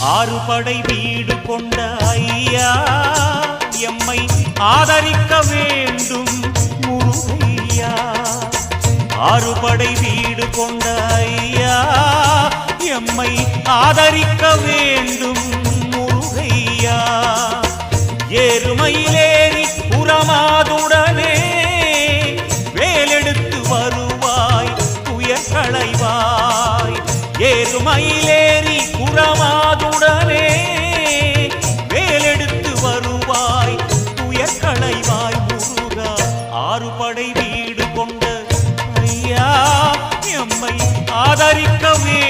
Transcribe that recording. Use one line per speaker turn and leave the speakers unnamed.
ஆறு படை வீடு கொண்ட ஐயா எம்மை ஆதரிக்க வேண்டும் முருகையா. ஆறு படை வீடு கொண்ட ஐயா எம்மை ஆதரிக்க வேண்டும் முருகையா. ஏறுமையிலேறி புறமாதுடனே வேலெடுத்து வருவாய் துயர் ஏறு மயிலேறி புறமாதுடனே வேலெடுத்து வருவாய் துயர் களைவாய் முருகா ஆறு படை வீடு கொண்ட ஐயா எம்மை ஆதரிக்கவே